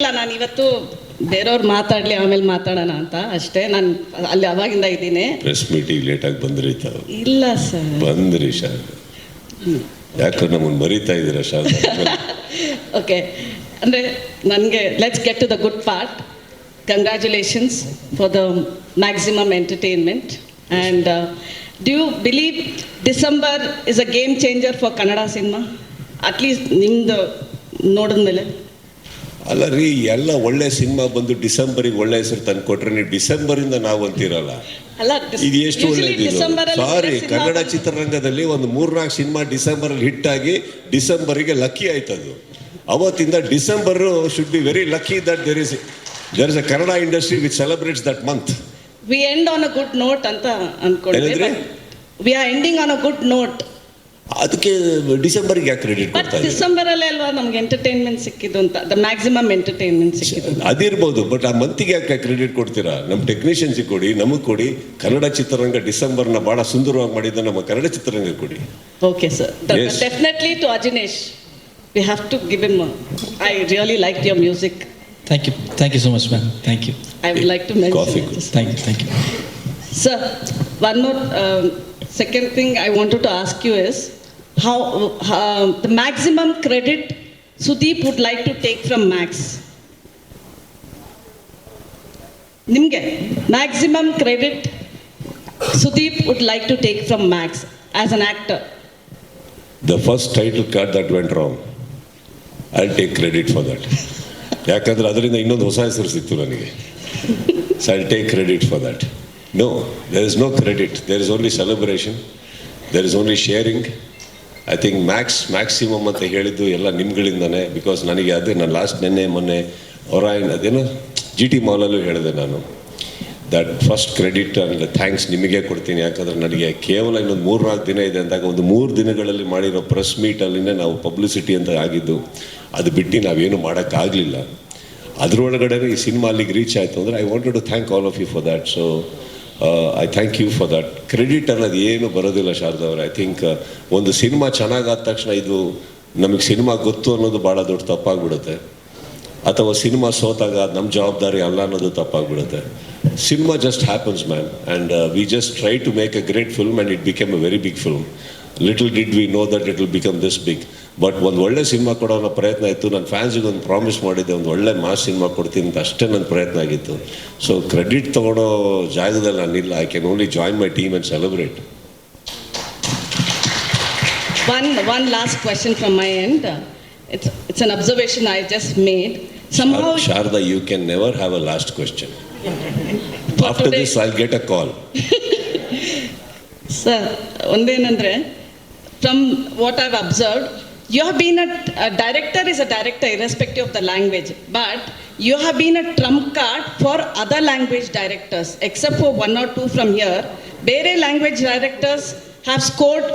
ಇಲ್ಲ ನಾನು ಇವತ್ತು ಬೇರೆಯವ್ರು ಮಾತಾಡ್ಲಿ ಆಮೇಲೆ ಮಾತಾಡೋಣ ಅಂತ. ಅಷ್ಟೇ ನಾನು ಅಲ್ಲಿ ಅವಾಗಿಂದ ಇದ್ದೀನಿ. ಪ್ರೆಸ್ ಮೀಟಿಂಗ್ ಲೇಟಾಗಿ ಬಂದ್ರಿ ತಾವು. ಇಲ್ಲ ಸರ್ ಬಂದ್ರಿ ಸರ್ ಯಾಕೆ ನಮ್ಮನ್ನು ಮರಿತಾ ಇದ್ದೀರಾ ಸರ್ ಓಕೆ ಅಂದರೆ ನನಗೆ let's get to the good part congratulations for the maximum entertainment and do you believe December is a game changer for Kannada cinema at least ನಿಮ್ಮದು ನೋಡಿದ್ಮೇಲೆ. ಅಲ್ಲ ರೀ ಎಲ್ಲ ಒಳ್ಳೆ ಸಿನಿಮಾ ಬಂದು ಡಿಸೆಂಬರಿಗೆ ಒಳ್ಳೆ ಹೆಸರು ತಂದು ಕೊಟ್ರೆ ನೀವು ಡಿಸೆಂಬರಿಂದ ನಾವು ಅಂತೀರಲ್ಲ. ಇದು ಎಷ್ಟು ಒಳ್ಳೇದು ಸಾರಿ ಕನ್ನಡ ಚಿತ್ರರಂಗದಲ್ಲಿ ಒಂದು ಮೂರ್ನಾಲ್ಕು ಸಿನಿಮಾ ಡಿಸೆಂಬರ್ ಅಲ್ಲಿ ಹಿಟ್ ಆಗಿ ಡಿಸೆಂಬರಿಗೆ ಲಕ್ಕಿ ಆಯ್ತದು. ಅವತ್ತಿಂದ December should be very lucky that there is there is a Kannada industry which celebrates that month we end on a good note ಅಂತ ಅನ್ಕೊಂಡ್ವಿ ಏನಂದ್ರೆ? We are ending on a good note ಅದಕ್ಕೆ ಡಿಸೆಂಬರ್ಗೆ ಯಾಕೆ credit ಕೊಡ್ತಾರೆ ಕೊಡ್ತಾ December ಅಲ್ಲಿ ಅಲ್ವಾ ನಮ್ಗೆ ಎಂಟರ್ಟೈನ್ಮೆಂಟ್ ಸಿಕ್ಕಿದ್ದು ಅಂತ ದ ಮ್ಯಾಕ್ಸಿಮಮ್ ಎಂಟರ್ಟೈನ್ಮೆಂಟ್ ಸಿಕ್ಕಿದ್ದು ಅದಿರ್ಬೋದು ಬಟ್ ಆ ಮಂತಿಗೆ ಯಾಕೆ ಕ್ರೆಡಿಟ್ ಕೊಡ್ತೀರಾ ನಮ್ಮ ಟೆಕ್ನಿಷಿಯನ್ಸಿಗೆ ಕೊಡಿ ನಮಗೆ ಕೊಡಿ ಕನ್ನಡ ಚಿತ್ರರಂಗ ಡಿಸೆಂಬರ್ನ ಬಹಳ ಸುಂದರವಾಗಿ ಮಾಡಿದ್ದ ನಮ್ಮ ಕನ್ನಡ ಚಿತ್ರರಂಗ ಕೊಡಿ okay sir Yes. Definitely to Ajaneesh we have to give him I really like your music Thank you. Thank you so much, ma'am. Thank you. I would like to Coffee. Mention Thank you. Thank you. Sir, one more um, second thing I wanted to ask you is how uh, the maximum credit Sudeep would like to take from Max. ನಿಮಗೆ maximum credit Sudeep would like to take from Max as an actor the first title card that went wrong I take credit for that ಯಾಕಂದ್ರೆ ಅದರಿಂದ ಇನ್ನೊಂದು ಹೊಸ ಹೆಸರು ಸಿಕ್ತು ನನಗೆ. So I take credit for that no there is no credit there is only celebration there is only sharing I think Max maximum ಅಂತ ಹೇಳಿದ್ದು ಎಲ್ಲ ನಿಮ್ಗಳಿಂದನೇ ಬಿಕಾಸ್ ನನಗೆ ಅದೇ ನಾನು ಲಾಸ್ಟ್ ನಿನ್ನೆ, ಮೊನ್ನೆ ಹೊರಾಯಿನ್ ಅದೇನೋ ಜಿ ಟಿ ಮಾಲಲ್ಲೂ ಹೇಳಿದೆ ನಾನು. That first credit and thanks ನಿಮಗೆ ಕೊಡ್ತೀನಿ, ಯಾಕಂದರೆ ನನಗೆ ಕೇವಲ ಇನ್ನೊಂದು ಮೂರು ನಾಲ್ಕು ದಿನ ಇದೆ ಅಂದಾಗ ಒಂದು ಮೂರು ದಿನಗಳಲ್ಲಿ ಮಾಡಿರೋ ಪ್ರೆಸ್ ಮೀಟಲ್ಲಿನೇ ನಾವು ಪಬ್ಲಿಸಿಟಿ ಅಂತ ಆಗಿದ್ದು, ಅದು ಬಿಟ್ಟು ನಾವೇನು ಮಾಡೋಕ್ಕಾಗಲಿಲ್ಲ. ಅದರೊಳಗಡೆ ಈ ಸಿನಿಮಾ ಅಲ್ಲಿಗೆ ರೀಚ್ ಆಯಿತು ಅಂದರೆ I wanted to thank all of you for that so I thank you for that credit ಅನ್ನೋದು ಏನು ಬರೋದಿಲ್ಲ, ಶಾರದ ಅವರೇ. ಐ ಥಿಂಕ್ ಒಂದು ಸಿನಿಮಾ ಚೆನ್ನಾಗಾದ ತಕ್ಷಣ ಇದು ನಮಗೆ ಸಿನಿಮಾ ಗೊತ್ತು ಅನ್ನೋದು ಭಾಳ ದೊಡ್ಡ ತಪ್ಪಾಗ್ಬಿಡುತ್ತೆ. ಅಥವಾ ಸಿನಿಮಾ ಸೋತಾಗ ನಮ್ಮ ಜವಾಬ್ದಾರಿ ಅಲ್ಲ ಅನ್ನೋದು ತಪ್ಪಾಗ್ಬಿಡುತ್ತೆ. Cinema just happens man and we just try to make a great film and it become a very big film little did we know that it will become this big but ಒಂದು ಒಳ್ಳೆ cinema ಕೊಡೋ ಅನ್ನೋ ಪ್ರಯತ್ನ ಇತ್ತು. ನನ್ನ ಫ್ಯಾನ್ಸಿಗೆ ಒಂದು promise ಮಾಡಿದ್ದೆ. ಒಂದು ಒಳ್ಳೆ ಮಾಸ್ ಸಿನಿಮಾ ಕೊಡ್ತೀನಿ ಅಂತ ಅಷ್ಟೇ ನನ್ನ ಪ್ರಯತ್ನ ಆಗಿತ್ತು. ಸೊ ಕ್ರೆಡಿಟ್ ತೊಗೊಳೋ ಜಾಗದಲ್ಲಿ ನಾನಿಲ್ಲ I can only join my team and celebrate One, one last question from my end. It's, it's an observation I just made. Somehow, Sharda, you can never have a last question. After today- this I get a call Sir, ಒಂದೇನಂದ್ರೆ from what I've observe you have been a director is a director irrespective of the language but you have been a trump card for other language directors except for one or two from here ಬೇರೆ language directors have scored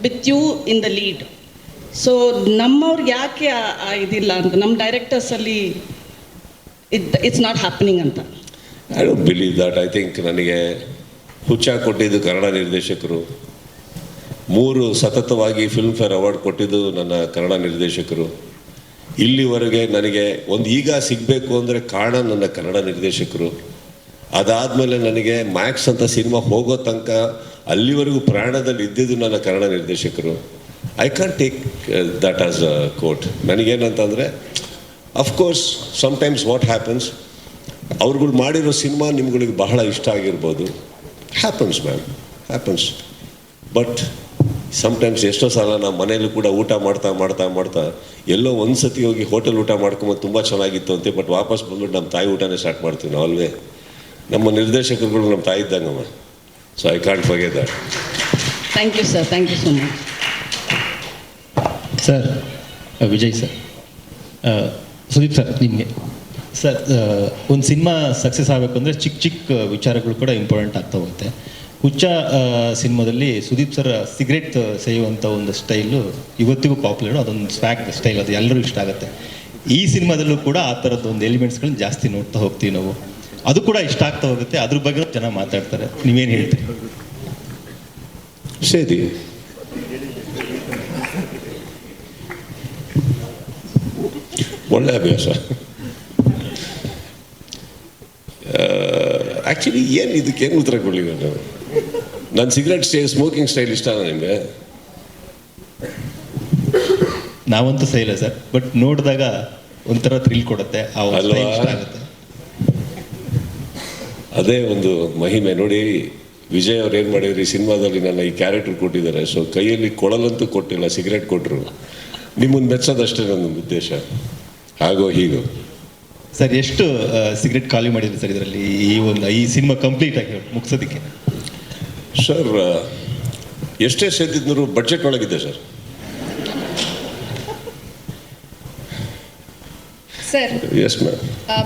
with you in the lead so ನಮ್ಮವ್ರು ಯಾಕೆ ಇದಿಲ್ಲ ಅಂತ ನಮ್ಮ ಡೈರೆಕ್ಟರ್ಸಲ್ಲಿ it it's not happening ಅಂತ I don't believe that I think ನನಗೆ ಹುಚ್ಚ ಕೊಟ್ಟಿದ್ದು ಕನ್ನಡ ನಿರ್ದೇಶಕರು ಮೂರು ಸತತವಾಗಿ ಫಿಲ್ಮ್ ಫೇರ್ ಅವಾರ್ಡ್ ಕೊಟ್ಟಿದ್ದು ನನ್ನ ಕನ್ನಡ ನಿರ್ದೇಶಕರು. ಇಲ್ಲಿವರೆಗೆ ನನಗೆ ಒಂದು ಈಗ ಸಿಗಬೇಕು ಅಂದರೆ ಕಾರಣ ನನ್ನ ಕನ್ನಡ ನಿರ್ದೇಶಕರು. ಅದಾದಮೇಲೆ ನನಗೆ ಮ್ಯಾಕ್ಸ್ ಅಂತ ಸಿನಿಮಾ ಹೋಗೋ ತನಕ ಅಲ್ಲಿವರೆಗೂ ಪ್ರಯಾಣದಲ್ಲಿ ಇದ್ದಿದ್ದು ನನ್ನ ಕನ್ನಡ ನಿರ್ದೇಶಕರು. I can take that as a quote ನನಗೇನಂತಂದರೆ of course sometimes what happens ಅವ್ರುಗಳು ಮಾಡಿರೋ ಸಿನಿಮಾ ನಿಮ್ಗಳಿಗೆ ಬಹಳ ಇಷ್ಟ ಆಗಿರ್ಬೋದು. Happens ma'am happens but sometimes ಎಷ್ಟೋ ಸಲ ನಾವು ಮನೇಲಿ ಕೂಡ ಊಟ ಮಾಡ್ತಾ ಮಾಡ್ತಾ ಮಾಡ್ತಾ ಎಲ್ಲೋ ಒಂದು ಸತಿ ಹೋಗಿ ಹೋಟೆಲ್ ಊಟ ಮಾಡ್ಕೊಂಬಂದು ತುಂಬ ಚೆನ್ನಾಗಿತ್ತು ಅಂತೆ ಬಟ್ ವಾಪಸ್ ಬಂದ್ಬಿಟ್ಟು ನಮ್ಮ ತಾಯಿ ಊಟನೇ ಸ್ಟಾರ್ಟ್ ಮಾಡ್ತೀವಿ ನಾವು ಅಲ್ವೇ. ನಮ್ಮ ನಿರ್ದೇಶಕರುಗಳು ನಮ್ಮ ತಾಯಿ ಇದ್ದಂಗಮ್ಮ. So I can't forget that thank you sir thank you so much sir Vijay sir Sudeep sir ನಿಮಗೆ. ಸರ್ ಒಂದು ಸಿನಿಮಾ ಸಕ್ಸಸ್ ಆಗಬೇಕು ಅಂದರೆ ಚಿಕ್ಕ ಚಿಕ್ಕ ವಿಚಾರಗಳು ಕೂಡ ಇಂಪಾರ್ಟೆಂಟ್ ಆಗ್ತಾ ಹೋಗುತ್ತೆ. ಹುಚ್ಚ ಸಿನಿಮಾದಲ್ಲಿ ಸುದೀಪ್ ಸರ್ ಸಿಗರೇಟ್ ಸೇಯುವಂತ ಒಂದು ಸ್ಟೈಲು ಇವತ್ತಿಗೂ ಪಾಪ್ಯುಲರ್. ಅದೊಂದು ಸ್ವ್ಯಾಗ್ ಸ್ಟೈಲ್ ಅದು ಎಲ್ಲರೂ ಇಷ್ಟ ಆಗುತ್ತೆ. ಈ ಸಿನಿಮಾದಲ್ಲೂ ಕೂಡ ಆ ಥರದ ಒಂದು ಎಲಿಮೆಂಟ್ಸ್ಗಳನ್ನ ಜಾಸ್ತಿ ನೋಡ್ತಾ ಹೋಗ್ತೀವಿ ನಾವು. ಅದು ಕೂಡ ಇಷ್ಟ ಆಗ್ತಾ ಹೋಗುತ್ತೆ. ಅದ್ರ ಬಗ್ಗೆ ಜನ ಮಾತಾಡ್ತಾರೆ. ನೀವೇನು ಹೇಳ್ತೀರಿ? ಸರಿ ಒಳ್ಳೆ ಅಭ್ಯಾಸ. ಆ್ಯಕ್ಚುಲಿ ಏನು ಇದಕ್ಕೇನು ಉತ್ತರ ಕೊಡಲಿಲ್ಲ ನಾವು ನನ್ನ ಸಿಗರೆಟ್ ಸ್ಟೈಲ್ ಸ್ಮೋಕಿಂಗ್ ಸ್ಟೈಲ್ ಇಷ್ಟ ನಿಮಗೆ ನಾವಂತೂ ಸೈಲ ಸರ್. ಬಟ್ ನೋಡಿದಾಗ ಒಂಥರ ಥ್ರಿಲ್ ಕೊಡುತ್ತೆ. ಆ ಒಂದು ಅಲ್ವಾ? ಇಷ್ಟ ಆಗುತ್ತೆ. ಅದೇ ಒಂದು ಮಹಿಮೆ. ನೋಡಿ ವಿಜಯ್ ಅವ್ರು ಏನು ಮಾಡಿದ್ರು ಈ ಸಿನಿಮಾದಲ್ಲಿ ನನ್ನ ಈ ಕ್ಯಾರೆಕ್ಟರ್ ಕೊಟ್ಟಿದ್ದಾರೆ. ಸೊ ಕೈಯಲ್ಲಿ ಕೊಳಲಂತೂ ಕೊಟ್ಟಿಲ್ಲ ಸಿಗರೆಟ್ ಕೊಟ್ಟರು ನಿಮ್ಮನ್ನು ಮೆಚ್ಚೋದಷ್ಟೇ ನನ್ನ ಉದ್ದೇಶ. ಹಾಗೋ ಹೀಗೋ. ಸರ್ ಎಷ್ಟು ಸಿಗರೆಟ್ ಖಾಲಿ ಮಾಡಿದ್ರಿ ಸರ್ ಇದರಲ್ಲಿ? ಈ ಒಂದು ಈ ಸಿನಿಮಾ ಕಂಪ್ಲೀಟ್ ಆಗಿ ಮುಗಿಸೋದಕ್ಕೆ? ಸರ್ ಎಷ್ಟೇ ಸೇರಿದ್ರು ಬಡ್ಜೆಟ್ ಒಳಗಿದೆ ಸರ್ ಸರ್ ಎಸ್ ಮ್ಯಾಮ್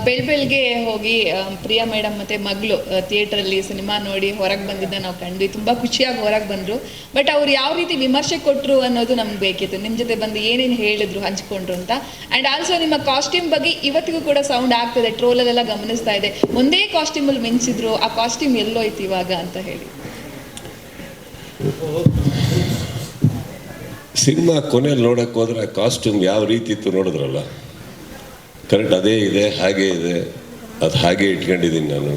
ಬೆಳ್ ಬೆಳಗ್ಗೆ ಹೋಗಿ ಪ್ರಿಯಾ ಮೇಡಮ್ ಮತ್ತೆ ಮಗಳು ಥಿಯೇಟ್ರಲ್ಲಿ ಸಿನಿಮಾ ನೋಡಿ ಹೊರಗೆ ಬಂದಿದ್ದ ನಾವು ಕಂಡ್ವಿ. ತುಂಬಾ ಖುಷಿಯಾಗಿ ಹೊರಗೆ ಬಂದ್ರು. ಬಟ್ ಅವ್ರು ಯಾವ ರೀತಿ ವಿಮರ್ಶೆ ಕೊಟ್ಟರು ಅನ್ನೋದು ನಮ್ಗೆ ಬೇಕಿತ್ತು. ನಿಮ್ಮ ಜೊತೆ ಬಂದು ಏನೇನು ಹೇಳಿದ್ರು ಹಂಚ್ಕೊಂಡ್ರು ಅಂತ. ಅಂಡ್ ಆಲ್ಸೋ ನಿಮ್ಮ ಕಾಸ್ಟ್ಯೂಮ್ ಬಗ್ಗೆ ಇವತ್ತಿಗೂ ಕೂಡ ಸೌಂಡ್ ಆಗ್ತದೆ. ಟ್ರೋಲಲ್ಲೆಲ್ಲ ಗಮನಿಸ್ತಾ ಇದೆ. ಒಂದೇ ಕಾಸ್ಟ್ಯೂಮಲ್ಲಿ ಮಿಂಚಿದ್ರು ಆ ಕಾಸ್ಟ್ಯೂಮ್ ಎಲ್ಲೋಯ್ತು ಇವಾಗ ಅಂತ ಹೇಳಿ. ಸಿನಿಮಾ ಕೊನೆಯಲ್ಲಿ ನೋಡಕ್ಕೆ ಹೋದ್ರೆ ಕಾಸ್ಟ್ಯೂಮ್ ಯಾವ ರೀತಿ ಇತ್ತು ನೋಡಿದ್ರಲ್ಲ? ಕರೆಕ್ಟ್ ಅದೇ ಇದೆ, ಹಾಗೆ ಇದೆ. ಅದು ಹಾಗೆ ಇಟ್ಕೊಂಡಿದ್ದೀನಿ ನಾನು.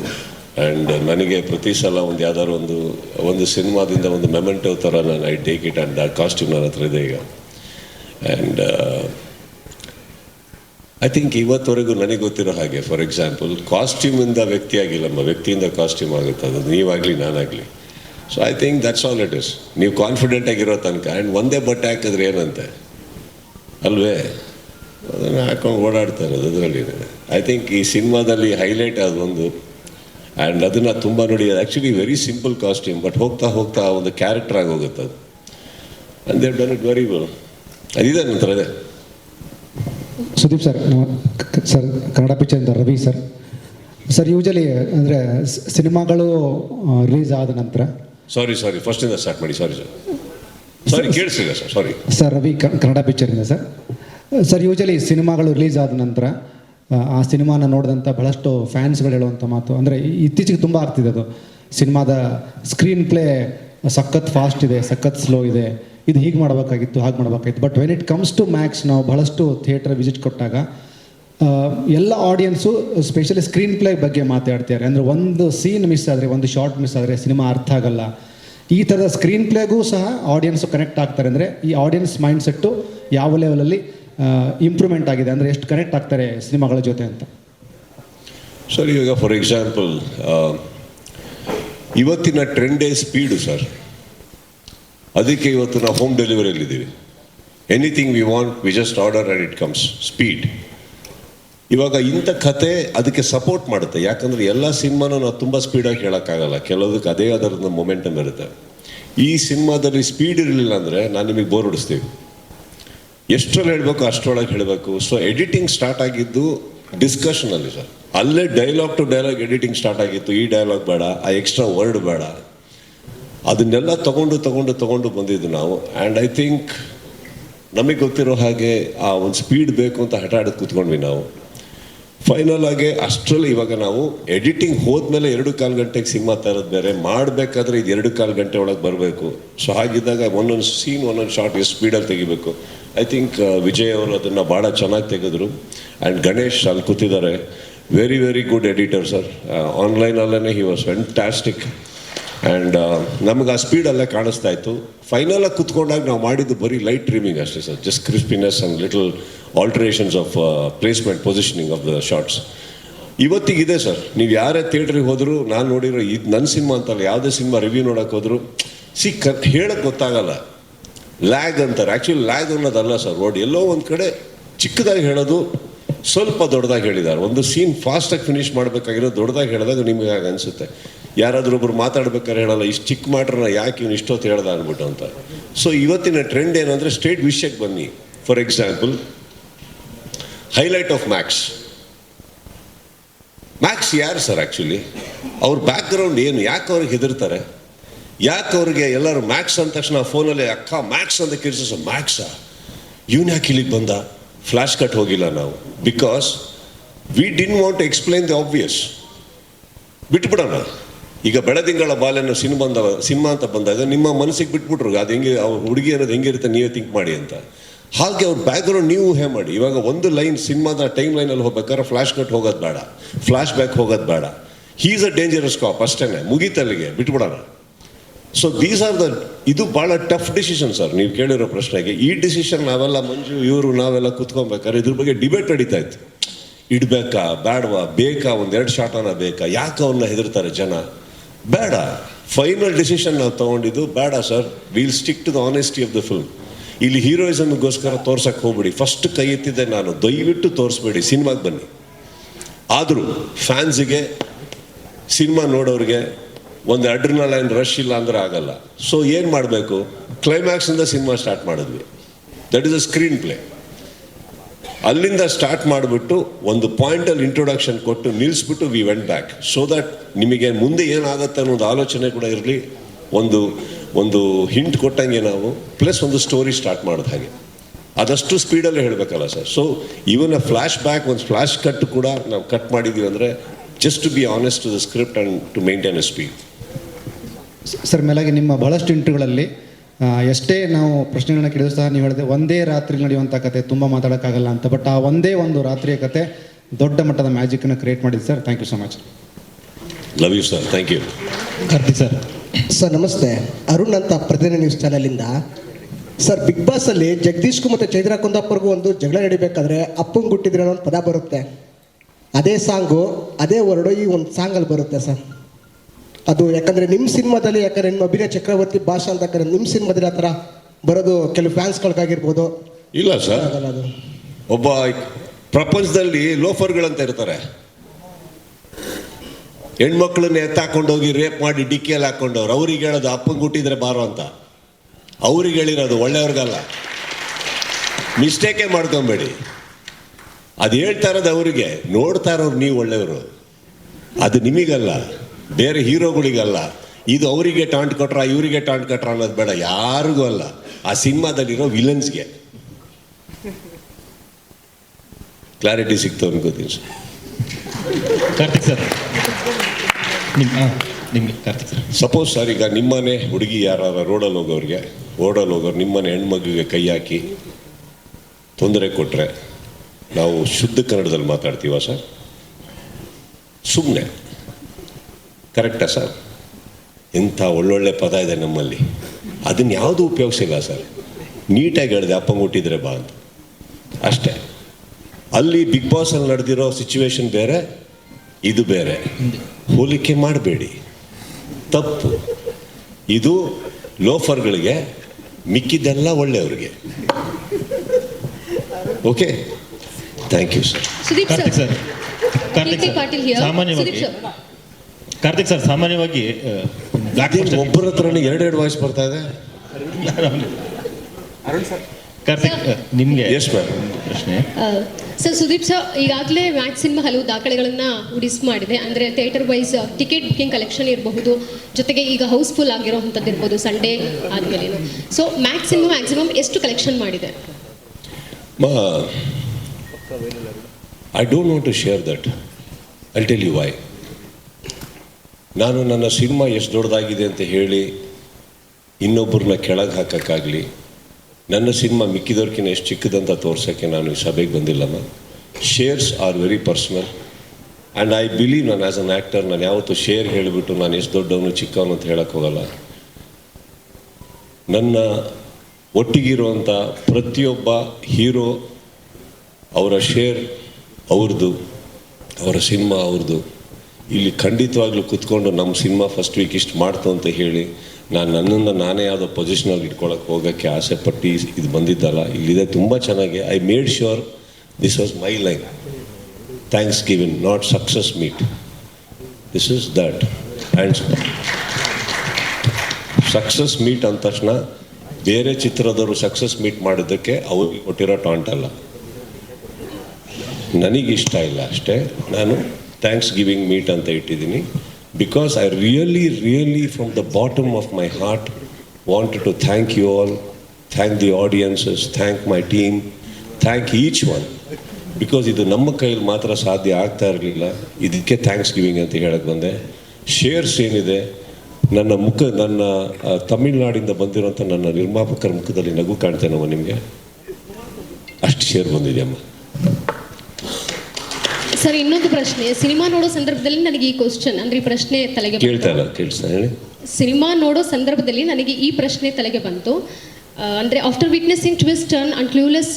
ಆ್ಯಂಡ್ ನನಗೆ ಪ್ರತಿ ಸಲ ಒಂದು ಯಾವ್ದಾದ್ರು ಒಂದು ಒಂದು ಸಿನಿಮಾದಿಂದ ಒಂದು ಮೆಮೆಂಟೋ ಥರ ನಾನು ಐ ಟೇಕ್ ಇಟ್ ಆ್ಯಂಡ್ ಆ ಕಾಸ್ಟ್ಯೂಮ್ ನನ್ನ ಹತ್ರ ಇದೆ ಈಗ. ಆ್ಯಂಡ್ ಐ ಥಿಂಕ್ ಇವತ್ತವರೆಗೂ ನನಗೆ ಗೊತ್ತಿರೋ ಹಾಗೆ ಫಾರ್ ಎಕ್ಸಾಂಪಲ್ ಕಾಸ್ಟ್ಯೂಮಿಂದ ವ್ಯಕ್ತಿ ಆಗಿಲ್ಲಮ್ಮ ವ್ಯಕ್ತಿಯಿಂದ ಕಾಸ್ಟ್ಯೂಮ್ ಆಗುತ್ತೆ. ಅದು ನೀವಾಗಲಿ, ನಾನಾಗಲಿ. So I think that's all it is ನೀವು ಕಾನ್ಫಿಡೆಂಟ್ ಆಗಿರೋ ತನಕ ಆ್ಯಂಡ್ ಒಂದೇ ಬಟ್ಟೆ ಹಾಕಿದ್ರೆ ಏನಂತೆ? ಅಲ್ವೇ? ಅದನ್ನು ಹಾಕೊಂಡು ಓಡಾಡ್ತಾ ಇರೋದು ಅದರಲ್ಲಿ. ಐ ಥಿಂಕ್ ಈ ಸಿನಿಮಾದಲ್ಲಿ ಹೈಲೈಟ್ ಅದೊಂದು ಆ್ಯಂಡ್ ಅದನ್ನು ತುಂಬ ನೋಡಿ actually very simple costume but ಹೋಗ್ತಾ ಹೋಗ್ತಾ ಒಂದು ಕ್ಯಾರೆಕ್ಟರ್ ಆಗಿ ಹೋಗುತ್ತೆ ಅದು ಅಂದೇ ಡನ್ ಇಟ್ ವೆರಿ ವೆಲ್ ಅದಿದೆ ನಂತರ ಅದೇ. ಸುದೀಪ್ ಸರ್ ಸರ್, ಕನ್ನಡ ಪಿಕ್ಚರಿಂದ ರವಿ ಸರ್. ಸರ್ ಯೂಶಲಿ ಅಂದರೆ ಸಿನಿಮಾಗಳು ರಿಲೀಸ್ ಆದ ನಂತರ ಸಾರಿ ಸಾರಿ ಫಸ್ಟಿಂದ ಸ್ಟಾರ್ಟ್ ಮಾಡಿ sorry sir sorry ಕೇಳಿಸಿಲ್ಲ sir sorry sir Ravi Kannada ಪಿಕ್ಚರಿಂದ sir sir usually ಸಿನಿಮಾಗಳು ರಿಲೀಸ್ ಆದ ನಂತರ ಆ, ಆ ಸಿನಿಮಾನ ನೋಡಿದಂಥ ಬಹಳಷ್ಟು ಫ್ಯಾನ್ಸ್ಗಳು ಹೇಳುವಂಥ ಮಾತು. ಅಂದರೆ ಇತ್ತೀಚೆಗೆ ತುಂಬ ಆಗ್ತಿದೆ ಅದು. ಸಿನಿಮಾದ ಸ್ಕ್ರೀನ್ ಪ್ಲೇ ಸಖತ್ ಫಾಸ್ಟ್ ಇದೆ ಸಖತ್ ಸ್ಲೋ ಇದೆ. ಇದು ಹೀಗೆ ಮಾಡಬೇಕಾಗಿತ್ತು ಹಾಗೆ ಮಾಡಬೇಕಾಗಿತ್ತು. But when it comes to Max ನಾವು ಬಹಳಷ್ಟು ಥಿಯೇಟರ್ ವಿಸಿಟ್ ಕೊಟ್ಟಾಗ ಎಲ್ಲ ಆಡಿಯನ್ಸು ಸ್ಪೆಷಲಿ ಸ್ಕ್ರೀನ್ ಪ್ಲೇ ಬಗ್ಗೆ ಮಾತಾಡ್ತಾರೆ ಅಂದರೆ ಒಂದು ಸೀನ್ ಮಿಸ್ ಆದರೆ, ಒಂದು ಶಾರ್ಟ್ ಮಿಸ್ ಆದರೆ ಸಿನಿಮಾ ಅರ್ಥ ಆಗಲ್ಲ. ಈ ಥರದ ಸ್ಕ್ರೀನ್ ಪ್ಲೇಗೂ ಸಹ ಆಡಿಯನ್ಸು ಕನೆಕ್ಟ್ ಆಗ್ತಾರೆ. ಅಂದರೆ ಈ ಆಡಿಯನ್ಸ್ ಮೈಂಡ್ ಸೆಟ್ಟು ಯಾವ ಲೆವೆಲಲ್ಲಿ ಇಂಪ್ರೂವ್ಮೆಂಟ್ ಆಗಿದೆ. ಅಂದರೆ ಎಷ್ಟು ಕನೆಕ್ಟ್ ಆಗ್ತಾರೆ ಸಿನಿಮಾಗಳ ಜೊತೆ ಅಂತ. ಸರ್ ಇವಾಗ ಫಾರ್ ಎಕ್ಸಾಂಪಲ್ ಇವತ್ತಿನ ಟ್ರೆಂಡೇ ಸ್ಪೀಡು ಸರ್ ಅದಕ್ಕೆ ಇವತ್ತು ನಾವು home ಡೆಲಿವರಿಯಲ್ಲಿದ್ದೀವಿ anything we want we just order and it comes speed ಇವಾಗ ಇಂಥ ಕತೆ ಅದಕ್ಕೆ ಸಪೋರ್ಟ್ ಮಾಡುತ್ತೆ. ಯಾಕಂದರೆ ಎಲ್ಲ ಸಿನಿಮಾನ ನಾವು ತುಂಬ ಸ್ಪೀಡಾಗಿ ಹೇಳೋಕ್ಕಾಗಲ್ಲ. ಕೆಲವದಕ್ಕೆ ಅದೇ ಅದರದ ಮೊಮೆಂಟಮ್ ಇರುತ್ತೆ. ಈ ಸಿನಿಮಾದಲ್ಲಿ ಸ್ಪೀಡ್ ಇರಲಿಲ್ಲ ಅಂದರೆ ನಾನು ನಿಮಗೆ ಬೋರ್ ಹೊಡಿಸ್ತೀವಿ. ಎಷ್ಟರಲ್ಲಿ ಹೇಳಬೇಕು, ಅಷ್ಟರೊಳಗೆ ಹೇಳಬೇಕು. ಸೊ ಎಡಿಟಿಂಗ್ ಸ್ಟಾರ್ಟ್ ಆಗಿದ್ದು ಡಿಸ್ಕಷನಲ್ಲಿ ಸರ್. ಅಲ್ಲೇ dialogue to dialogue editing start ಆಗಿತ್ತು. ಈ ಡೈಲಾಗ್ ಬೇಡ, ಆ ಎಕ್ಸ್ಟ್ರಾ ವರ್ಡ್ ಬೇಡ. ಅದನ್ನೆಲ್ಲ ತಗೊಂಡು ತಗೊಂಡು ತಗೊಂಡು ಬಂದಿದ್ದು ನಾವು. ಆ್ಯಂಡ್ ಐ ಥಿಂಕ್ ನಮಗೆ ಗೊತ್ತಿರೋ ಹಾಗೆ ಆ ಒಂದು ಸ್ಪೀಡ್ ಬೇಕು ಅಂತ ಹಠ ಆಡೋದು ಕೂತ್ಕೊಂಡ್ವಿ ನಾವು. ಫೈನಲ್ ಆಗಿ ಅಷ್ಟರಲ್ಲಿ ಇವಾಗ ನಾವು ಎಡಿಟಿಂಗ್ ಹೋದ್ಮೇಲೆ ಎರಡು ಕಾಲು ಗಂಟೆಗೆ ಸಿನಿಮಾ ತರೋದು ಬೇರೆ, ಮಾಡಬೇಕಾದ್ರೆ ಇದು ಎರಡು ಕಾಲು ಗಂಟೆ ಒಳಗೆ ಬರಬೇಕು. ಸೊ ಹಾಗಿದ್ದಾಗ ಒಂದೊಂದು ಸೀನ್ ಒಂದೊಂದು ಶಾರ್ಟ್ ಎಷ್ಟು ಸ್ಪೀಡಲ್ಲಿ ತೆಗಿಬೇಕು. ಐ ಥಿಂಕ್ ವಿಜಯ್ ಅವರು ಅದನ್ನು ಭಾಳ ಚೆನ್ನಾಗಿ ತೆಗೆದ್ರು. ಆ್ಯಂಡ್ ಗಣೇಶ್ ಅಲ್ಲಿ ಕೂತಿದ್ದಾರೆ. Very very good editor sir ಆನ್ಲೈನಲ್ಲೇ ಹಿ ವಾಸ್ ಫ್ಯಾಂಟಾಸ್ಟಿಕ್ ಆ್ಯಂಡ್ ನಮಗೆ ಆ ಸ್ಪೀಡಲ್ಲೇ ಕಾಣಿಸ್ತಾ ಇತ್ತು. ಫೈನಲಾಗಿ ಕುತ್ಕೊಂಡಾಗ ನಾವು ಮಾಡಿದ್ದು ಬರೀ ಲೈಟ್ ಟ್ರಿಮಿಂಗ್ ಅಷ್ಟೇ sir. Just crispiness and little alterations of placement positioning of the shots ಇವತ್ತಿಗಿದೆ sir. ನೀವು ಯಾರೇ ಥಿಯೇಟ್ರಿಗೆ ಹೋದರೂ, ನಾನು ನೋಡಿರೋ ಇದು ನನ್ನ ಸಿನಿಮಾ ಅಂತಲ್ಲ, ಯಾವುದೇ ಸಿನಿಮಾ ರಿವ್ಯೂ ನೋಡೋಕೆ ಹೋದ್ರು, ಸಿ ಕ ಹೇಳಕ್ಕೆ ಗೊತ್ತಾಗಲ್ಲ. ಲ್ಯಾಗ್ ಅಂತಾರೆ. ಆ್ಯಕ್ಚುಲಿ ಲ್ಯಾಗ್ ಅನ್ನೋದಲ್ಲ ಸರ್ ರೋಡ್ ಎಲ್ಲೋ ಒಂದು ಕಡೆ ಚಿಕ್ಕದಾಗಿ ಹೇಳೋದು, ಸ್ವಲ್ಪ ದೊಡ್ಡದಾಗಿ ಹೇಳಿದ್ದಾರೆ ಒಂದು ಸೀನ್ ಫಾಸ್ಟಾಗಿ ಫಿನಿಷ್ ಮಾಡಬೇಕಾಗಿರೋ ದೊಡ್ಡದಾಗಿ ಹೇಳಿದಾಗ ನಿಮಗೆ ಅನಿಸುತ್ತೆ. ಯಾರಾದರೂ ಒಬ್ರು ಮಾತಾಡ್ಬೇಕಾದ್ರೆ ಹೇಳಲ್ಲ, ಇಷ್ಟು ಚಿಕ್ಕ ಮಾಡ್ರನ್ನ ಯಾಕೆ ಇವ್ನು ಇಷ್ಟೊತ್ತು ಹೇಳ್ದ ಅಂದ್ಬಿಟ್ಟು ಅಂತ. ಸೊ ಇವತ್ತಿನ ಟ್ರೆಂಡ್ ಏನಂದರೆ ಸ್ಟೇಟ್ ವಿಷಯಕ್ಕೆ ಬನ್ನಿ. For example highlight of Max Max ಯಾರು ಸರ್ ಆ್ಯಕ್ಚುಲಿ ಅವ್ರ ಬ್ಯಾಕ್ಗ್ರೌಂಡ್ ಏನು? ಯಾಕೆ ಅವ್ರಿಗೆ ಹೆದರ್ತಾರೆ? ಯಾಕೆ ಅವ್ರಿಗೆ ಎಲ್ಲರೂ ಮ್ಯಾಕ್ಸ್ ಅಂದ ತಕ್ಷಣ ಫೋನಲ್ಲಿ ಅಕ್ಕ ಮ್ಯಾಕ್ಸ್ ಅಂತ ಕಿರ್ಸ ಮ್ಯಾಕ್ಸಾ ಇವನ್ ಯಾಕೆ ಇಲ್ಲಿಗೆ ಬಂದ? ಫ್ಲ್ಯಾಶ್ ಕಟ್ ಹೋಗಿಲ್ಲ ನಾವು. Because we didn't want explain the obvious ಬಿಟ್ಬಿಡೋಣ. ಈಗ ಬೆಳದಿಂಗಳ ಬಾಲ್ಯನ ಸಿನಿಮಾ ಸಿನಿಮಾ ಅಂತ ಬಂದಾಗ ನಿಮ್ಮ ಮನಸ್ಸಿಗೆ ಬಿಟ್ಬಿಟ್ರು, ಅದು ಹೆಂಗೆ ಅವ್ರ ಹುಡುಗಿ ಅನ್ನೋದು ಹೆಂಗಿರುತ್ತೆ ನೀವೇ ಥಿಂಕ್ ಮಾಡಿ ಅಂತ. ಹಾಗೆ ಅವ್ರ ಬ್ಯಾಕ್ಗ್ರೌಂಡ್ ನೀವು ಹೇ ಮಾಡಿ. ಇವಾಗ ಒಂದು ಲೈನ್ ಸಿನಿಮಾದ ಟೈಮ್ ಲೈನಲ್ಲಿ ಹೋಗ್ಬೇಕಾದ್ರೆ ಫ್ಲ್ಯಾಶ್ ಕಟ್ ಹೋಗೋದು ಬೇಡ. ಫ್ಲಾಶ್ ಬ್ಯಾಕ್ ಹೋಗೋದು ಬೇಡ. ಹೀಸ್ ಅ ಡೇಂಜರಸ್ ಕಾಪ್ ಅಷ್ಟೇ ಮುಗೀತಲ್ಲಿಗೆ, ಬಿಟ್ಬಿಡೋಣ. ಸೊ ದೀಸ್ ಆರ್ ದ ಇದು ಭಾಳ ಟಫ್ ಡಿಸಿಷನ್ ಸರ್ ನೀವು ಕೇಳಿರೋ ಪ್ರಶ್ನೆಗೆ. ಈ ಡಿಸಿಷನ್ ನಾವೆಲ್ಲ ಮಂಜು, ಇವರು, ನಾವೆಲ್ಲ ಕುತ್ಕೊಬೇಕಾದ್ರೆ ಇದ್ರ ಬಗ್ಗೆ ಡಿಬೇಟ್ ನಡೀತಾ ಇತ್ತು. ಇಡ್ಬೇಕಾ ಬೇಡವಾ ಬೇಕಾ, ಒಂದೆರಡು ಶಾಟನ ಬೇಕಾ? ಯಾಕೆ ಅವನ್ನ ಹೆದರ್ತಾರೆ ಜನ? ಬೇಡ. ಫೈನಲ್ ಡಿಸಿಷನ್ ನಾವು ತಗೊಂಡಿದ್ದು ಬೇಡ sir will stick to the honesty of the film ಇಲ್ಲಿ ಹೀರೋಯಿಸಮ್ಗೋಸ್ಕರ ತೋರ್ಸಕ್ಕೆ ಹೋಗ್ಬಿಡಿ. ಫಸ್ಟ್ ಕೈ ಎತ್ತಿದ್ದೆ ನಾನು. ದಯವಿಟ್ಟು ತೋರಿಸ್ಬೇಡಿ. ಸಿನಿಮಾಗೆ ಬನ್ನಿ. ಆದರೂ ಫ್ಯಾನ್ಸಿಗೆ ಸಿನಿಮಾ ನೋಡೋರಿಗೆ ಒಂದು ಅಡ್ರಿನಲೈನ್ ರಶ್ ಇಲ್ಲ ಅಂದ್ರೆ ಆಗಲ್ಲ. ಸೊ ಏನು ಮಾಡಬೇಕು? ಕ್ಲೈಮ್ಯಾಕ್ಸಿಂದ ಸಿನಿಮಾ ಸ್ಟಾರ್ಟ್ ಮಾಡಿದ್ವಿ. That is a screenplay ಅಲ್ಲಿಂದ ಸ್ಟಾರ್ಟ್ ಮಾಡಿಬಿಟ್ಟು ಒಂದು ಪಾಯಿಂಟಲ್ಲಿ ಇಂಟ್ರೊಡಕ್ಷನ್ ಕೊಟ್ಟು ನಿಲ್ಲಿಸ್ಬಿಟ್ಟು we went back so that ನಿಮಗೆ ಮುಂದೆ ಏನಾಗುತ್ತೆ ಅನ್ನೋದು ಆಲೋಚನೆ ಕೂಡ ಇರಲಿ. ಒಂದು ಒಂದು ಹಿಂಟ್ ಕೊಟ್ಟಂಗೆ ನಾವು ಪ್ಲಸ್ ಒಂದು ಸ್ಟೋರಿ ಸ್ಟಾರ್ಟ್ ಮಾಡೋದು ಹಾಗೆ. ಅದಷ್ಟು ಸ್ಪೀಡಲ್ಲೇ ಹೇಳಬೇಕಲ್ಲ sir so even a flashback ಒಂದು ಫ್ಲ್ಯಾಶ್ ಕಟ್ ಕೂಡ ನಾವು ಕಟ್ ಮಾಡಿದ್ದೀವಿ ಅಂದರೆ just to be honest to the script and to maintain a speed sir ಮೇಲಾಗಿ ನಿಮ್ಮ ಬಹಳಷ್ಟು ಇಂಟರ್ವ್ಯೂಗಳಲ್ಲಿ ಆ, ಎಷ್ಟೇ ನಾವು ಪ್ರಶ್ನೆಗಳನ್ನ ಕೇಳಿದ್ರು ಸಹ ನೀವು ಹೇಳಿದೆ ಒಂದೇ ರಾತ್ರಿ ನಡೆಯುವಂಥ ಕತೆ ತುಂಬ ಮಾತಾಡೋಕ್ಕಾಗಲ್ಲ ಅಂತ ಬಟ್ ಆ ಒಂದೇ ಒಂದು ರಾತ್ರಿಯ ಕತೆ ದೊಡ್ಡ ಮಟ್ಟದ ಮ್ಯಾಜಿಕನ್ನು ಕ್ರಿಯೇಟ್ ಮಾಡಿದೆ sir. Thank you so much love you sir thank you Karthi sir. Sir ನಮಸ್ತೆ. ಅರುಣ್ ಅಂತ ಪ್ರತಿದಿನ ನ್ಯೂಸ್ ಚಾನಲಿಂದ ಸರ್ ಬಿಗ್ ಬಾಸಲ್ಲಿ ಜಗದೀಶ್ಗೂ ಮತ್ತು ಚೈತ್ರ ಕುಂದಾಪುರ್ಗೂ ಒಂದು ಜಗಳ ನಡಿಬೇಕಾದ್ರೆ ಅಪ್ಪಂಗೆ ಗುಟ್ಟಿದ್ರೆ ಅನ್ನೋ ಒಂದು ಪದ ಬರುತ್ತೆ. ಅದೇ ಸಾಂಗು ಅದೇ ವರ್ಡು ಈ ಒಂದು ಸಾಂಗಲ್ಲಿ ಬರುತ್ತೆ ಸರ್. ಅದು ಯಾಕಂದರೆ ನಿಮ್ಮ ಸಿನಿಮಾದಲ್ಲಿ ಯಾಕಂದರೆ ನಿಮ್ಮ ಅಭಿನಯ ಚಕ್ರವರ್ತಿ ಭಾಷಾ ಅಂತ ಯಾಕಂದ್ರೆ ನಿಮ್ಮ ಸಿನಿಮಾದಲ್ಲಿ ಆ ಥರ ಬರೋದು ಕೆಲವು ಫ್ಯಾನ್ಸ್ಗಳಿಗಾಗಿರ್ಬೋದು. ಇಲ್ಲ ಸರ್. ಆಗಲ್ಲ ಅದು. ಒಬ್ಬ ಪ್ರಪಂಚದಲ್ಲಿ ಲೋಫರ್ಗಳಂತ ಇರ್ತಾರೆ. ಹೆಣ್ಮಕ್ಳನ್ನ ಎತ್ತಾಕೊಂಡೋಗಿ ರೇಪ್ ಮಾಡಿ ಡಿಕ್ಕಿಯಲ್ಲಿ ಹಾಕೊಂಡವ್ರು. ಅವ್ರಿಗೆ ಹೇಳೋದು ಅಪ್ಪಂಗೆ ಹುಟ್ಟಿದ್ರೆ ಬಾರೋ ಅಂತ. ಅವ್ರಿಗೆ ಹೇಳಿರೋದು ಒಳ್ಳೆಯವ್ರಿಗಲ್ಲ. ಮಿಸ್ಟೇಕೇ ಮಾಡ್ಕೊಂಬೇಡಿ. ಅದು ಹೇಳ್ತಾ ಇರೋದು ಅವರಿಗೆ. ನೋಡ್ತಾ ಇರೋರು ನೀವು ಒಳ್ಳೆಯವರು. ಅದು ನಿಮಗಲ್ಲ. ಬೇರೆ ಹೀರೋಗಳಿಗಲ್ಲ. ಇದು ಅವರಿಗೆ ಟಾಂಟ್ ಕೊಟ್ರ ಇವರಿಗೆ ಟಾಂಟ್ ಕೊಟ್ರ ಅನ್ನೋದು ಬೇಡ ಯಾರಿಗೂ ಅಲ್ಲ. ಆ ಸಿನಿಮಾದಲ್ಲಿರೋ ವಿಲನ್ಸ್ಗೆ. ಕ್ಲಾರಿಟಿ ಸಿಕ್ತು ಅನ್ಕೋತೀನಿ ಸರ್. ಕಾರ್ತಿಕ್ ಸರ್. ನಿಮಗೆ ಕಾರ್ತಿಕ್ ಸರ್. ಸಪೋಸ್ ಸರ್ ಈಗ ನಿಮ್ಮನೆ ಹುಡುಗಿ ಯಾರು ರೋಡಲ್ಲಿ ಹೋಗೋರಿಗೆ ರೋಡಲ್ಲಿ ಹೋಗೋರು ನಿಮ್ಮನೆ ಹೆಣ್ಮಗುಗೆ ಕೈ ಹಾಕಿ ತೊಂದರೆ ಕೊಟ್ಟರೆ ನಾವು ಶುದ್ಧ ಕನ್ನಡದಲ್ಲಿ ಮಾತಾಡ್ತೀವ ಸರ್? ಸುಮ್ಮನೆ ಕರೆಕ್ಟಾ ಸರ್? ಎಂಥ ಒಳ್ಳೊಳ್ಳೆ ಪದ ಇದೆ ನಮ್ಮಲ್ಲಿ. ಅದನ್ನು ಯಾವುದು ಉಪಯೋಗಿಸಿಲ್ಲ ಸರ್? ನೀಟಾಗಿ ಹೇಳಿದೆ ಅಪ್ಪಂಗುಟ್ಟಿದ್ರೆ ಬಾ ಅಂತ. ಅಷ್ಟೇ. ಅಲ್ಲಿ ಬಿಗ್ ಬಾಸಲ್ಲಿ ನಡೆದಿರೋ ಸಿಚುವೇಶನ್ ಬೇರೆ ಇದು ಬೇರೆ. ಹೋಲಿಕೆ ಮಾಡಬೇಡಿ. ತಪ್ಪು. ಇದು ಲೋಫರ್ಗಳಿಗೆ ಮಿಕ್ಕಿದ್ದೆಲ್ಲ ಒಳ್ಳೆಯವ್ರಿಗೆ. Okay? Thank you sir. Sudeep Karthik sir. Karthik ಸಾಮಾನ್ಯವಾಗಿ ಸುದೀಪ್ ಸರ್. ಕಾರ್ತಿಕ್ ಸರ್ ಸಾಮಾನ್ಯವಾಗಿ ಬ್ಲಾಕ್ ಒಬ್ಬರ ಎರಡು ಎರಡೆರಡು ವಾಯ್ಸ್ ಬರ್ತಾ ಇದೆ. ಕಾರ್ತಿಕ್ ನಿಮಗೆ ಯಶ್. ಪ್ರಶ್ನೆ. ಸರ್ ಸುದೀಪ್ ಸರ್ ಈಗಾಗಲೇ ಮ್ಯಾಕ್ಸ್ ಸಿನಿಮಾ ಹಲವು ದಾಖಲೆಗಳನ್ನ ಉಡಿಸ್ ಮಾಡಿದೆ. ಅಂದ್ರೆ theatre wise ticket booking collection ಇರಬಹುದು. ಜೊತೆಗೆ ಈಗ ಹೌಸ್ಫುಲ್ ಆಗಿರೋಂಥದ್ದು ಇರ್ಬೋದು ಸಂಡೇ ಆದ್ಮೇಲೆ ಸೊ ಮ್ಯಾಕ್ಸ್ ಸಿನಿಮಾ ಮ್ಯಾಕ್ಸಿಮಮ್ ಎಷ್ಟು ಕಲೆಕ್ಷನ್ ಮಾಡಿದೆ? I don't want to share that I tell you why. ನಾನು ನನ್ನ ಸಿನಿಮಾ ಎಷ್ಟು ದೊಡ್ಡದಾಗಿದೆ ಅಂತ ಹೇಳಿ ಇನ್ನೊಬ್ಬರನ್ನ ಕೆಳಗೆ ಹಾಕೋಕ್ಕಾಗಲಿ. ನನ್ನ ಸಿನಿಮಾ ಮಿಕ್ಕಿದವ್ರಿಗಿಂತ ಎಷ್ಟು ಚಿಕ್ಕದಂತ ತೋರ್ಸೋಕ್ಕೆ ನಾನು ಈ ಸಭೆಗೆ ಬಂದಿಲ್ಲಮ್ಮ. Shares are very personal and I believe ನಾನು ಆ್ಯಸ್ ಅನ್ ಆ್ಯಕ್ಟರ್ ನಾನು ಯಾವತ್ತೂ ಶೇರ್ ಹೇಳಿಬಿಟ್ಟು ನಾನು ಎಷ್ಟು ದೊಡ್ಡವನು ಚಿಕ್ಕವನು ಅಂತ ಹೇಳಕ್ಕೆ ಹೋಗಲ್ಲ. ನನ್ನ ಒಟ್ಟಿಗಿರುವಂಥ ಪ್ರತಿಯೊಬ್ಬ ಹೀರೋ ಅವರ ಶೇರ್ ಅವ್ರದ್ದು, ಅವರ ಸಿನಿಮಾ ಅವ್ರದ್ದು. ಇಲ್ಲಿ ಖಂಡಿತವಾಗ್ಲೂ ಕುತ್ಕೊಂಡು ನಮ್ಮ ಸಿನಿಮಾ ಫಸ್ಟ್ ವೀಕ್ ಇಷ್ಟು ಮಾಡ್ತು ಅಂತ ಹೇಳಿ ನಾನು ನನ್ನನ್ನು ನಾನೇ ಯಾವುದೋ ಪೊಸಿಷನಲ್ಲಿ ಇಟ್ಕೊಳಕ್ಕೆ ಹೋಗೋಕ್ಕೆ ಆಸೆ ಪಟ್ಟು ಇದು ಬಂದಿದ್ದಲ್ಲ ಇಲ್ಲಿದೆ ತುಂಬ ಚೆನ್ನಾಗಿ. I made sure this was my line thanks giving not success meet this is that and success meet ಅಂದ ತಕ್ಷಣ ಬೇರೆ ಚಿತ್ರದವರು ಸಕ್ಸಸ್ ಮೀಟ್ ಮಾಡಿದ್ದಕ್ಕೆ ಅವ್ರಿಗೆ ಕೊಟ್ಟಿರೋ ಟಾಂಟ್ ಅಲ್ಲ. ನನಗಿಷ್ಟ ಇಲ್ಲ ಅಷ್ಟೇ. ನಾನು ಥ್ಯಾಂಕ್ಸ್ ಗಿವಿಂಗ್ ಮೀಟ್ ಅಂತ ಇಟ್ಟಿದ್ದೀನಿ. Because I really really from the bottom of my heart want to thank you all thank the audiences thank my team thank each one because ಇದು ನಮ್ಮ ಕೈಯಲ್ಲಿ ಮಾತ್ರ ಸಾಧ್ಯ ಆಗ್ತಾ ಇರಲಿಲ್ಲ. ಇದಕ್ಕೆ ಥ್ಯಾಂಕ್ಸ್ ಗಿವಿಂಗ್ ಅಂತ ಹೇಳಕ್ಕೆ ಬಂದೆ. ಶೇರ್ಸ್ ಏನಿದೆ? ನನ್ನ ಮುಖ, ನನ್ನ ತಮಿಳ್ನಾಡಿಂದ ಬಂದಿರುವಂಥ ನನ್ನ ನಿರ್ಮಾಪಕರ ಮುಖದಲ್ಲಿ ನಗು ಕಾಣ್ತೇನಮ್ಮ ನಿಮಗೆ. ಅಷ್ಟು ಶೇರ್ ಬಂದಿದೆಯಮ್ಮ. ಸರ್ ಇನ್ನೊಂದು ಪ್ರಶ್ನೆ. ಸಿನಿಮಾ ನೋಡೋ ಸಂದರ್ಭದಲ್ಲಿ ನನಗೆ ಈ ಕ್ವಶನ್ ಅಂದ್ರೆ ಈ ಪ್ರಶ್ನೆ ತಲೆಗೆ ಬಂತು. ಕೇಳ್ತಾ ಇಲ್ಲ ಕೇಳಿಸ್ತಾ ಹೇಳಿ. ಸಿನಿಮಾ ನೋಡೋ ಸಂದರ್ಭದಲ್ಲಿ ನನಗೆ ಈ ಪ್ರಶ್ನೆ ತಲೆಗೆ ಬಂತು. ಅಂದ್ರೆ after witnessing twist turn and clueless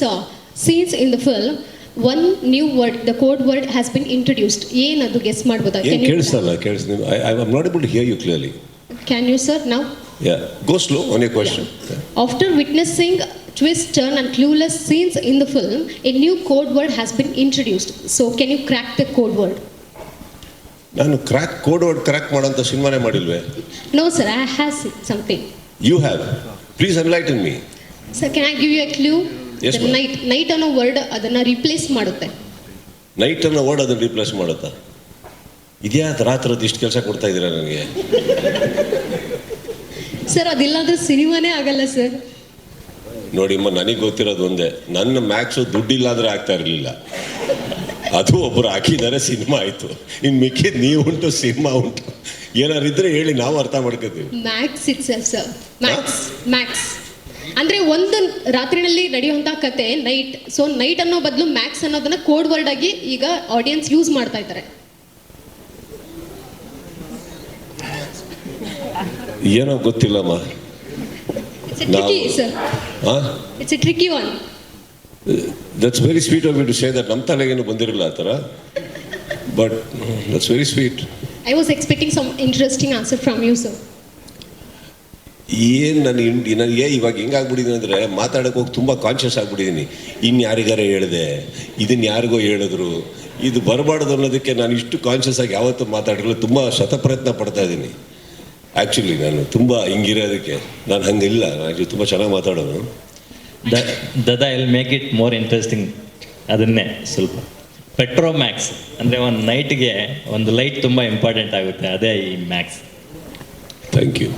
scenes in the film one new word the code word has been introduced ಏನದು ಗೆಸ್ ಮಾಡ್ಬೋದಾ? ಏನು ಕೇಳಿಸ್ ಕೇಳಿಸ್ತಾ I am not able to hear you clearly can you sir ನಾವು ಯಾ slow on your question. Yeah. After witnessing twist, turn, and clueless scenes in the film, a new code word has been introduced. So, can you crack the code word? ನಾನು crack code word crack ಮಾಡೋಂಥ ಸಿನಿಮಾನೇ ಮಾಡಿಲ್ವೇ No, sir, I have something. You have please enlighten me Sir, can I give you a clue? Yes, the ma'am. night, night ಅನ್ನೋ word ಅದನ್ನ replace ಮಾಡುತ್ತೆ night ಅನ್ನೋ word ಅದನ್ನು replace ಮಾಡುತ್ತಾ ಇದ್ಯಾ ರಾತ್ರಿ ಹೊತ್ತು ಇಷ್ಟು ಕೆಲಸ ಕೊಡ್ತಾ ಇದ್ದೀರಾ ನನಗೆ ಸರ್ ಅದಿಲ್ಲಾಂದ್ರೆ ಸಿನಿಮಾನೇ ಆಗಲ್ಲ ಸರ್ ನೋಡಿಮ್ಮ ನನಗೆ ಗೊತ್ತಿರೋದು ಒಂದೇ. ನನ್ನ ಮ್ಯಾಕ್ಸು ದುಡ್ಡಿಲ್ಲ ಅಂದ್ರೆ ಆಗ್ತಾ ಇರಲಿಲ್ಲ. ಅದು ಒಬ್ಬರು ಹಾಕಿದ್ದಾರೆ ಸಿನಿಮಾ ಆಯಿತು. ಇನ್ನು ಮಿಕ್ಕಿದ್ ನೀವು ಉಂಟು ಸಿನಿಮಾ ಉಂಟು. ಏನಾರು ಇದ್ರೆ ಹೇಳಿ ನಾವು ಅರ್ಥ ಮಾಡ್ಕೋತೀವಿ. Max it sir Max Max ಅಂದ್ರೆ ಒಂದು ರಾತ್ರಿನಲ್ಲಿ ನಡೆಯುವಂತ ಕತೆ ನೈಟ್ ಸೊ ನೈಟ್ ಅನ್ನೋ ಬದಲು ಮ್ಯಾಕ್ಸ್ ಅನ್ನೋದನ್ನ ಕೋಡ್ ವರ್ಡ್ ಆಗಿ ಈಗ ಆಡಿಯನ್ಸ್ ಯೂಸ್ ಮಾಡ್ತಾ ಇದ್ದಾರೆ. ಏನೋ ಗೊತ್ತಿಲ್ಲಮ್ಮ. ನಾವು- ಹಾಂ it's a tricky one that's very sweet of you to say that ನಮ್ಮ ತಲೆಗೇನು ಬಂದಿರಲಿಲ್ಲ ಆ ಥರ. But that's very sweet I was expecting some interesting answer from you sir ಏನು ನಾನು ನಾನು ನನಗೆ ಇವಾಗ ಹೆಂಗಾಗ್ಬಿಟ್ಟಿದ್ದೀನಿ ಅಂದರೆ ಮಾತಾಡೋಕೆ ಹೋಗಿ ತುಂಬ ಕಾನ್ಷಿಯಸ್ ಆಗಿಬಿಟ್ಟಿದ್ದೀನಿ ಇನ್ನು ಯಾರಿಗಾರ ಹೇಳಿದೆ? ಇದನ್ನು ಯಾರಿಗೋ ಹೇಳಿದ್ರು? ಇದು ಬರಬಾರ್ದು ಅನ್ನೋದಕ್ಕೆ ನಾನು ಇಷ್ಟು ಕಾನ್ಷಿಯಸ್ ಆಗಿ ಯಾವತ್ತೂ ಮಾತಾಡಿರಲ್ಲ ತುಂಬ ಶತಪ್ರಯತ್ನ ಪಡ್ತಾ ಇದ್ದೀನಿ ಆ್ಯಕ್ಚುಲಿ ನಾನು ತುಂಬ ಹಿಂಗಿರೋದಕ್ಕೆ ನಾನು ಹಂಗಿಲ್ಲ. ನಾನು ತುಂಬ ಚೆನ್ನಾಗಿ ಮಾತಾಡೋನು ದದ will make it more interesting ಅದನ್ನೇ ಸ್ವಲ್ಪ. ಪೆಟ್ರೋ ಮ್ಯಾಕ್ಸ್ ಅಂದರೆ ಒಂದು ನೈಟ್ಗೆ ಒಂದು ಲೈಟ್ ತುಂಬ ಇಂಪಾರ್ಟೆಂಟ್ ಆಗುತ್ತೆ. ಅದೇ ಈ max thank you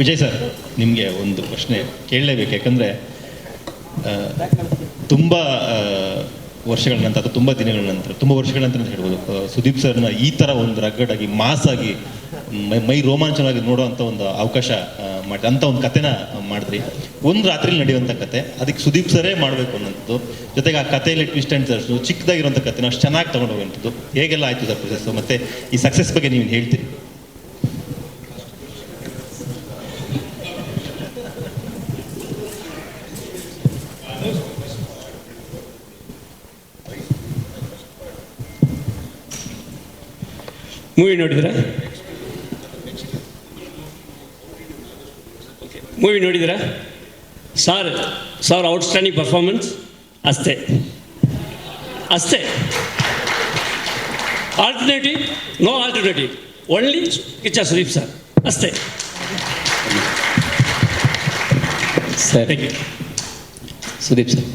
Vijay sir ನಿಮಗೆ ಒಂದು ಪ್ರಶ್ನೆ ಕೇಳಲೇಬೇಕು. ಯಾಕಂದರೆ ತುಂಬ ವರ್ಷಗಳ ನಂತರ ತುಂಬ ದಿನಗಳ ನಂತರ ತುಂಬ ವರ್ಷಗಳ ನಂತರ ಅಂತ ಹೇಳ್ಬೋದು ಸುದೀಪ್ ಸರ್ನ ಈ ಥರ ಒಂದು ರಗ್ಗಡಾಗಿ ಮಾಸಾಗಿ ಆಗಿ ಮೈ ಮೈ ರೋಮಾಂಚನವಾಗಿ ನೋಡುವಂಥ ಒಂದು ಅವಕಾಶ ಮಾಡಿ ಅಂಥ ಒಂದು ಕತೆನ ಮಾಡಿದ್ರಿ. ಒಂದು ರಾತ್ರಿ ನಡೆಯುವಂಥ ಕತೆ, ಅದಕ್ಕೆ ಸುದೀಪ್ ಸರೇ ಮಾಡಬೇಕು ಅನ್ನೋಂಥದ್ದು. ಜೊತೆಗೆ ಆ ಕಥೆಯಲ್ಲಿ ಟ್ವಿಸ್ಟ್ ಅಂಡ್ ಸರ್ಸು ಚಿಕ್ಕದಾಗಿರುವಂಥ ಕತೆನ ಅಷ್ಟು ಚೆನ್ನಾಗಿ ತೊಗೊಂಡು ಹೋಗುವಂಥದ್ದು. ಹೇಗೆಲ್ಲ ಆಯಿತು ಸರ್ ಪ್ರೊಸೆಸ್ಸು ಮತ್ತು ಈ ಸಕ್ಸಸ್ ಬಗ್ಗೆ ನೀವು ಹೇಳ್ತೀರಿ? ಮೂವಿ ನೋಡಿದಿರಾ? ಮೂವಿ ನೋಡಿದ್ದೀರಾ? ಸಾರ್ ಸಾರ್ ಔಟ್ಸ್ಟ್ಯಾಂಡಿಂಗ್ ಪರ್ಫಾರ್ಮೆನ್ಸ್ ಅಷ್ಟೇ. ಅಷ್ಟೇ. Alternative no alternative only Kichcha Sudeep sir ಅಷ್ಟೇ. Sir thank you Sudeep sir